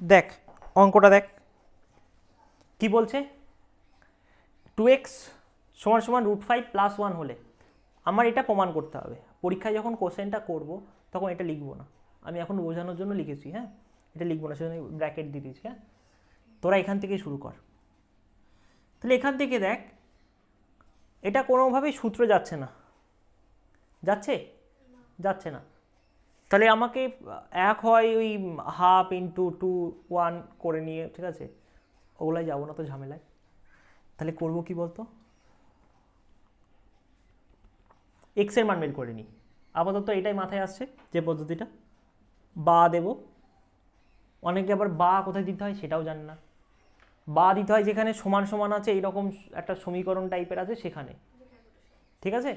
দেখ, অঙ্কটা দেখ। কি বলছে? টু এক্স সমান সমান রুট ফাইভ প্লাস ওয়ান হলে আমার এটা প্রমাণ করতে হবে। পরীক্ষায় যখন কোশ্চেনটা করব, তখন এটা লিখব না। আমি এখন বোঝানোর জন্য লিখেছি হ্যাঁ? এটা লিখব না, সেজন্য ব্র্যাকেট দিয়ে দিয়েছি হ্যাঁ? তোরা এখান থেকে শুরু কর। তাহলে এখান থেকে দেখ, এটা কোনোভাবেই সূত্র যাচ্ছে না। যাচ্ছে? যাচ্ছে না। তাহলে আমাকে এক হয় ওই হাফ ইন্টু টু ওয়ান করে নিয়ে, ঠিক আছে? ওগুলাই যাব না তো ঝামেলায়। তাহলে করব কি বলতো? এক্সের মান বের করে নিই। আপাতত এটাই মাথায় আসছে, যে পদ্ধতিটা। বা দেব। অনেকে আবার বা কোথায় দিতে হয় সেটাও জানে না। বা দিতে হয় যেখানে সমান সমান আছে, এইরকম একটা সমীকরণ টাইপের আছে সেখানে। ঠিক আছে?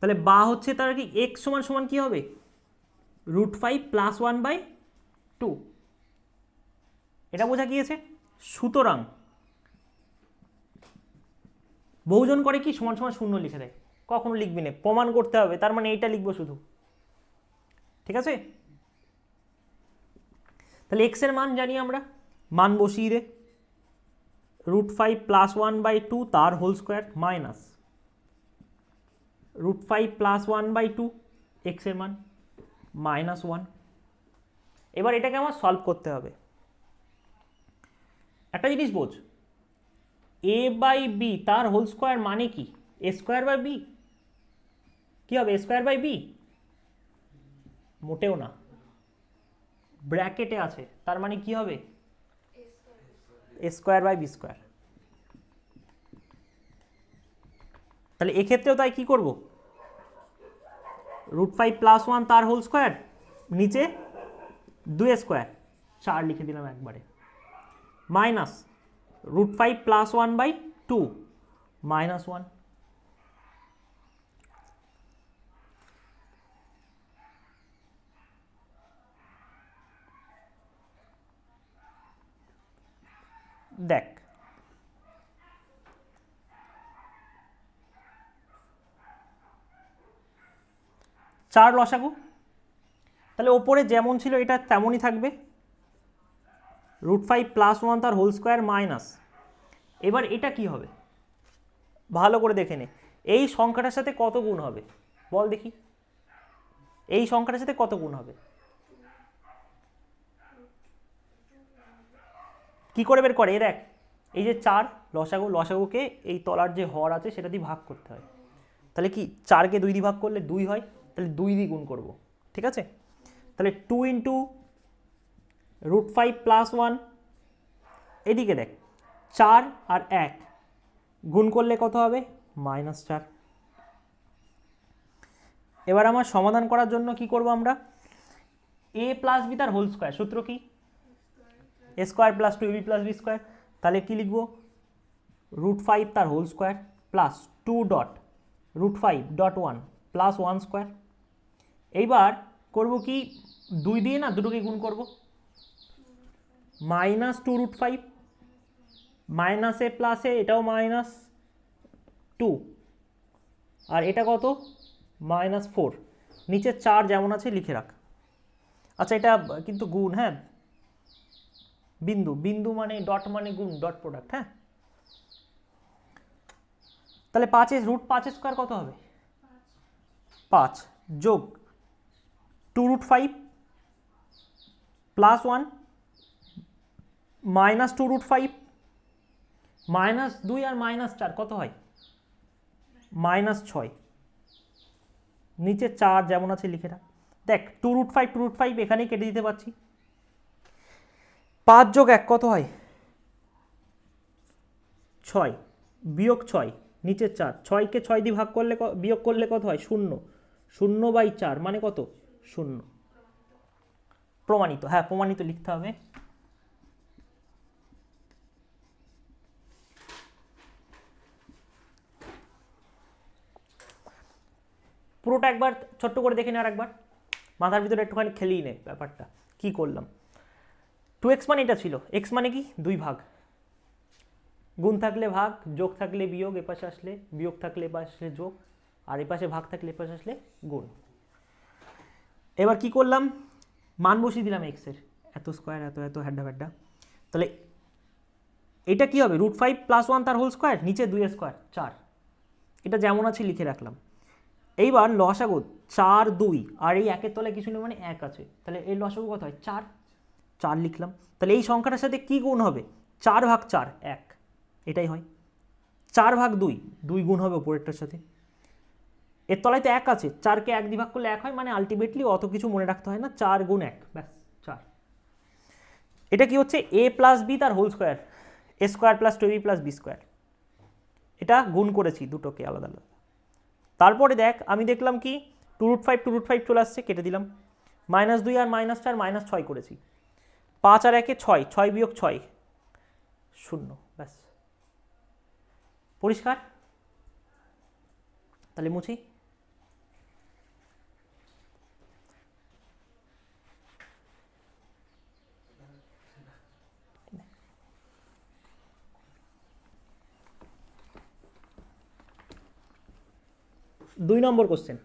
তাহলে বা হচ্ছে তার কি এক্স সমান সমান কি হবে? Root five plus one by two এটা বোঝা গিয়েছে? সুতরাং বহুজন করে কি সমান সমান শূন্য লিখে দেয়। কখনো লিখবি না, প্রমাণ করতে হবে, তার মানে এইটা লিখব শুধু। ঠিক আছে? তাহলে এক্সের মান জানি আমরা, মান বসিয়ে দে। Root five plus one by two তার whole square minus root five plus one by two এক্সের মান মাইনাস ওয়ান এবার এটাকে আমার সলভ করতে হবে। একটা জিনিস বোঝ এ বাই বি তার হোল স্কোয়ার মানে কি? এ স্কোয়ার বাই বি কী হবে? স্কোয়ার বাই বি মোটেও না। ব্র্যাকেটে আছে, তার মানে কি হবে? A square by B square তাহলে এক্ষেত্রেও তাই কি করব? রুট ফাইভ প্লাস ওয়ান তার হোল স্কোয়ার নিচে দুই স্কোয়ার চার লিখে দিলাম একবারে। Minus root five plus one by two minus one দেখ চার লসাগু। তাহলে ওপরে যেমন ছিল এটা তেমনই থাকবে। রুট ফাইভ প্লাস ওয়ান তার হোল স্কোয়ার মাইনাস। এবার এটা কি হবে? ভালো করে দেখে নে। এই সংখ্যাটার সাথে কত গুণ হবে? বল দেখি। এই সংখ্যাটার সাথে কত গুণ হবে? কি করে বের করে? এ দেখ, এই যে চার লসাগু, লসাগুকে এই তলার যে হর আছে সেটা দিয়ে ভাগ করতে হয়। তাহলে কি চারকে দুই দিয়ে ভাগ করলে দুই হয়? তাহলে দুই দিয়ে গুণ করব, ঠিক আছে? তাহলে two into root five plus one এদিকে দেখ, চার আর এক গুণ করলে কত হবে? মাইনাস চার। এবার আমার সমাধান করার জন্য কি করব আমরা? এ প্লাস বি তার হোল স্কোয়ার সূত্র কি? A square plus two B plus B square তাহলে কী লিখব? রুট ফাইভ তার whole square plus two dot root five dot one plus one square এইবার করব কি দুই দিয়ে না দুটোকে গুণ করব? মাইনাস টু রুট ফাইভ মাইনাসে প্লাসে এটাও মাইনাস টু আর এটা কত? মাইনাস ফোর নিচে চার যেমন আছে লিখে রাখ। আচ্ছা এটা কিন্তু গুণ হ্যাঁ? বিন্দু বিন্দু মানে ডট মানে গুণ ডট প্রোডাক্ট হ্যাঁ? তাহলে পাঁচের রুট পাঁচের স্কোয়ার কত হবে? পাঁচ যোগ two root five plus one minus two root five minus দুই আর মাইনাস চার, কত হয়? মাইনাস ছয়। নিচে চার যেমন আছে, লিখে রাখ। দেখ two root five two root five এখানেই কেটে দিতে পারছি। পাঁচ যোগ এক, কত হয়? ছয়। বিয়োগ ছয়, নিচে চার। ছয়কে ছয় দিয়ে ভাগ করলে বিয়োগ করলে কত হয়? শূন্য। শূন্য বাই চার মানে কত? শূন্য। প্রমাণিত হ্যাঁ প্রমাণিত লিখতে হবে। পুরোটা একবার ছোট্ট করে দেখে নে আর একবার। মাথার ভিতরে একটুখানি খেলিয়ে নে ব্যাপারটা, কি করলাম। টু এক্স মানে এটা ছিল এক্স মানে কি? দুই ভাগ। গুণ থাকলে ভাগ, যোগ থাকলে বিয়োগ, এপাশে আসলে বিয়োগ থাকলে এপাশে যোগ, আর এপাশে ভাগ থাকলে এপাশে আসলে গুণ। এবার কি করলাম? মান বসিয়ে দিলাম এক্সের এত স্কোয়ার এত এত হ্যাড্ডা ফ্যাড্ডা তাহলে এটা কি হবে? রুট ফাইভ প্লাস ওয়ান তার হোল স্কোয়ার নিচে দুই স্কোয়ার চার। এটা যেমন আছে লিখে রাখলাম। এইবার লসাগু চার, দুই। আর এই একের তলায় কিছু নেই মানে এক আছে। তাহলে এই লসাগু কত হয়? চার। চার লিখলাম। তাহলে এই সংখ্যাটার সাথে কি গুণ হবে? চার ভাগ চার, এক। এটাই হয়। চার ভাগ দুই দুই গুণ হবে ওপরেরটার সাথে। এর তলায় তো এক আছে, চারকে এক দিয়ে ভাগ করলে এক হয় মানে আলটিমেটলি অত কিছু মনে রাখতে হয় না, চার গুণ এক, ব্যাস, চার। এটা কি হচ্ছে? এ প্লাস বি তার whole square A square plus two B plus B square এটা গুণ করেছি দুটোকে আলাদা আলাদা। তারপরে দেখ, আমি দেখলাম কি? Two root five two root five চলে আসছে, কেটে দিলাম। মাইনাস দুই আর মাইনাস চার মাইনাস ছয় করেছি। পাঁচ আর একে ছয় ছয় বিয়োগ ছয়, শূন্য, ব্যাস। পরিষ্কার? তাহলে মুছি। দুই নম্বর কোশ্চেন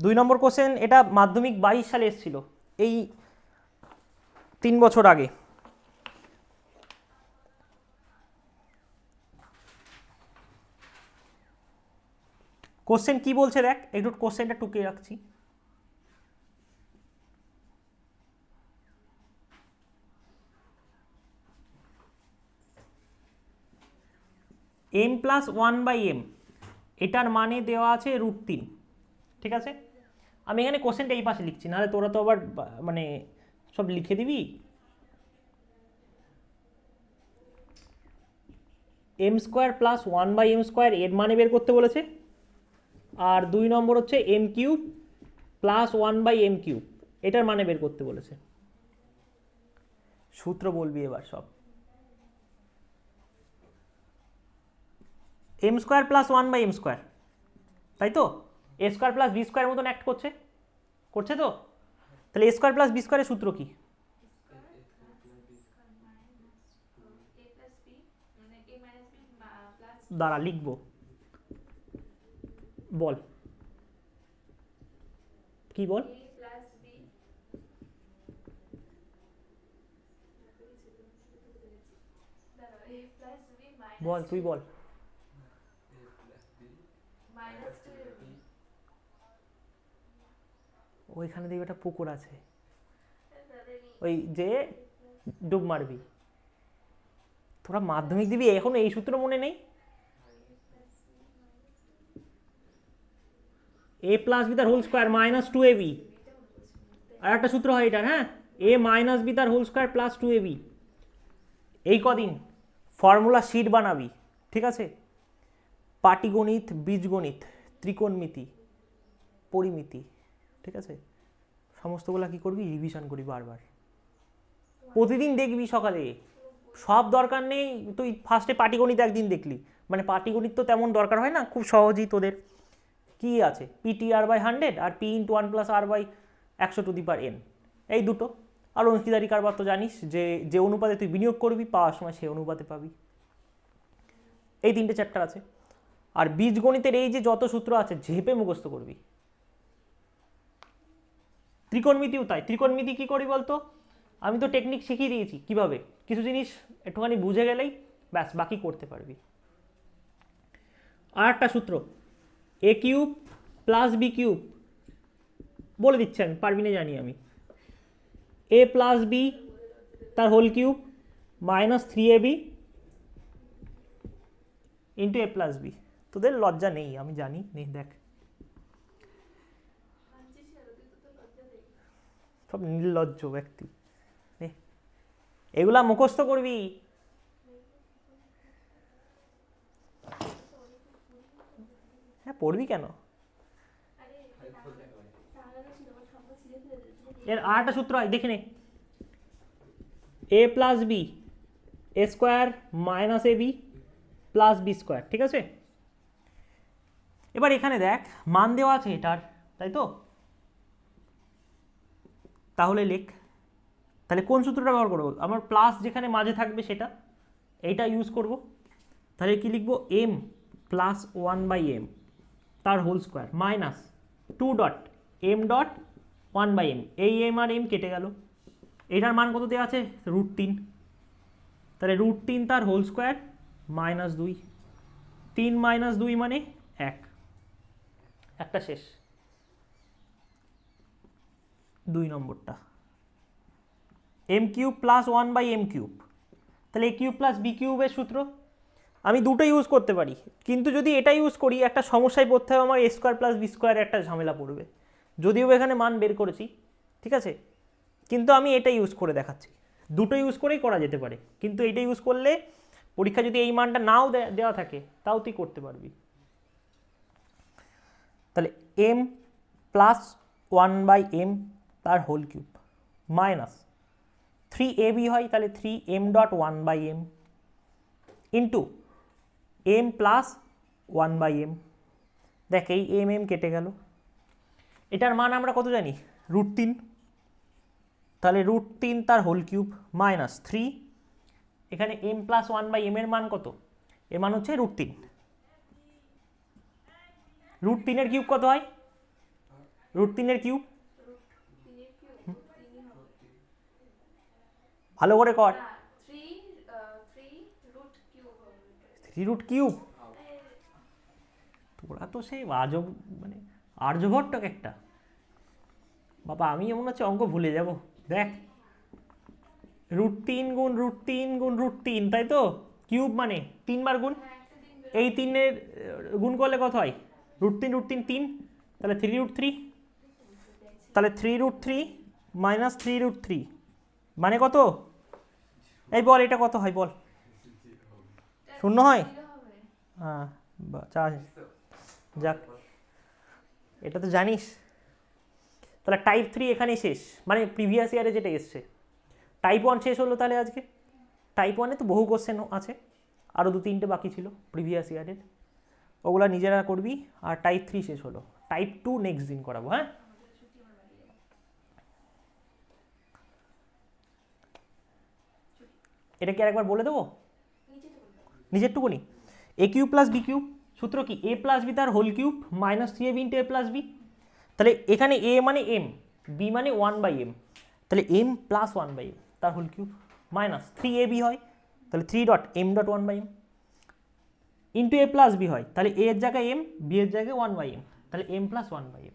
দুই নম্বর কোশ্চেন এটা মাধ্যমিক বাইশ সালে এসেছিল। এই তিন বছর আগে। কোশ্চেন কি বলছে দেখ? একটু কোশ্চেনটা টুকিয়ে রাখছি। M plus one by M এটার মানে দেওয়া আছে রুট তিন, ঠিক আছে? আমি এখানে কোশ্চেনটা এই পাশে লিখছি, নাহলে তোরা তো আবার মানে সব লিখে দিবি। M square plus one by M square এর মানে বের করতে বলেছে। আর দুই নম্বর হচ্ছে M cube plus one by M cube এটার মানে বের করতে বলেছে। সূত্র বলবি এবার সব। M square plus one by M square তাই তো? এ স্কোয়ার প্লাস বি স্কোয়ারের মতন অ্যাক্ট করছে। করছে তো? তাহলে এ স্কোয়ার প্লাস বি স্কোয়ারের সূত্র কি? দাঁড়া, লিখব। বল। কি বল? বল, তুই বল। ওইখানে দেখবি একটা পুকুর আছে। ওই যে ডুব মারবি। তোরা মাধ্যমিক দিবি এখন এই সূত্র মনে নেই? এ প্লাস বি তার whole square minus two A B আর একটা সূত্র হয় এটার হ্যাঁ? এ মাইনাস বি তার whole square plus two A B এই কদিন ফর্মুলা শিট বানাবি ঠিক আছে? পাটিগণিত, বীজগণিত, ত্রিকোণমিতি, পরিমিতি, ঠিক আছে? সমস্তগুলা কি করবি? রিভিশন করবি বারবার। প্রতিদিন দেখবি সকালে। সব দরকার নেই, তুই ফার্স্টে পাটিগণিত একদিন দেখলি। মানে পাটিগণিত তো তেমন দরকার হয় না, খুব সহজেই তোদের। কি আছে? P T R by hundred R P into one plus R by একশো টু দি পার এন এই দুটো। আর অংশীদারি কারবার তো জানিস, যে যে অনুপাতে তুই বিনিয়োগ করবি, পাওয়ার সময় সেই অনুপাতে পাবি। এই তিনটে চ্যাপ্টার আছে। আর বীজগণিতের এই যে যত সূত্র আছে, ঝেপে মুখস্থ করবি। ত্রিকোণমিতিও তাই। ত্রিকোণমিতি কী করি বলতো? আমি তো টেকনিক শিখিয়ে দিয়েছি। কীভাবে? কিছু জিনিস একটুখানি বুঝে গেলেই ব্যাস, বাকি করতে পারবি। আর একটা সূত্র A cube plus B cube বলে দিচ্ছি আমি পারবি না জানি আমি। এ প্লাস বি তার whole cube minus three A B into A plus B তোদের লজ্জা নেই, আমি জানি নেই দেখ। সব নির্লজ্জ ব্যক্তি। নে। এগুলা মুখস্থ করবি? হ্যাঁ পড়বি কেন? এর আর একটা সূত্র হয় দেখে নে। A plus B, A square minus A B plus B square, ঠিক আছে? এবার এখানে দেখ, মান দেওয়া আছে এটার, তাই তো? তাহলে লেখ। তাহলে কোন সূত্রটা ব্যবহার করব? আমার প্লাস যেখানে মাঝে থাকবে সেটা, এইটা ইউজ করব। তাহলে কি লিখব? M plus one by M তার whole square minus two dot M dot one by M এই এম আর এম কেটে গেল। এটার মান কত দেওয়া আছে? রুট তিন। তাহলে রুট তিন তার হোল স্কোয়ার মাইনাস দুই। তিন মাইনাস দুই মানে এক। একটা শেষ। দুই নম্বরটা। M cube plus one by M cube. তাহলে এ কিউব প্লাস বি কিউবের সূত্র? আমি দুটো ইউজ করতে পারি, কিন্তু যদি এটা ইউজ করি, একটা সমস্যায় পড়তে হবে, আমার A square plus B square একটা ঝামেলা পড়বে। যদিও এখানে মান বের করেছি, ঠিক আছে? কিন্তু আমি এটা ইউজ করে দেখাচ্ছি। দুটো ইউজ করেই করা যেতে পারে, কিন্তু এটা ইউজ করলে পরীক্ষা যদি এই মানটা নাও দেওয়া থাকে, তাও তুই করতে পারবি। তাহলে M plus one by M তার whole cube minus three A B হয়, তাহলে three M dot one by M into M plus one by M দেখ, এই এম এম কেটে গেল। এটার মান আমরা কত জানি? রুট তিন। তাহলে রুট তিন তার হোল কিউব মাইনাস থ্রি এখানে M plus one by M এর মান কত? এর মান হচ্ছে রুট তিন। রুট তিনের কিউব কত হয়? রুট তিনের কিউব? ভালো করে কর। Three root cube? তোরা তো সেই আজব মানে আর্যভট্টক একটা। বাবা, আমি এমন হচ্ছে অঙ্ক ভুলে যাব। দেখ। রুট তিন গুণ রুট তিন গুণ রুট তিন, তাই তো? কিউব মানে তিনবার গুণ? এই তিনের, গুণ করলে কত হয়? রুট তিন রুট তিন তিন। তাহলে থ্রি রুট থ্রি তাহলে three root three minus three root three মানে কত? এই বল, এটা কত হয় বল? শূন্য হয়? হ্যাঁ চা যাক, এটা তো জানিস। তাহলে টাইপ থ্রি এখানেই শেষ। মানে প্রিভিয়াস ইয়ারে যেটা এসছে। টাইপ ওয়ান শেষ হলো তাহলে আজকে। টাইপ ওয়ানে তো বহু কোশ্চেন আছে। আরও দু তিনটে বাকি ছিল প্রিভিয়াস ইয়ারের ওগুলা নিজেরা করবি আর টাইপ থ্রি শেষ হলো। টাইপ টু নেক্সট দিন করাবো হ্যাঁ? এটা কি আরেকবার বলে দেবো? নিচে তো বলব নিজের টুকুনি A cube plus B cube সূত্র কি? এ প্লাস বি তার whole cube minus three A B into A plus B তাহলে এখানে এ মানে এম বি মানে ওয়ান বাই এম তাহলে M plus one by M তার whole cube minus three A B হয়। তাহলে three dot M dot one by M into A plus B হয়। তাহলে এ এর জায়গায় এম বি এর জায়গায় ওয়ান বাই এম তাহলে M plus one by M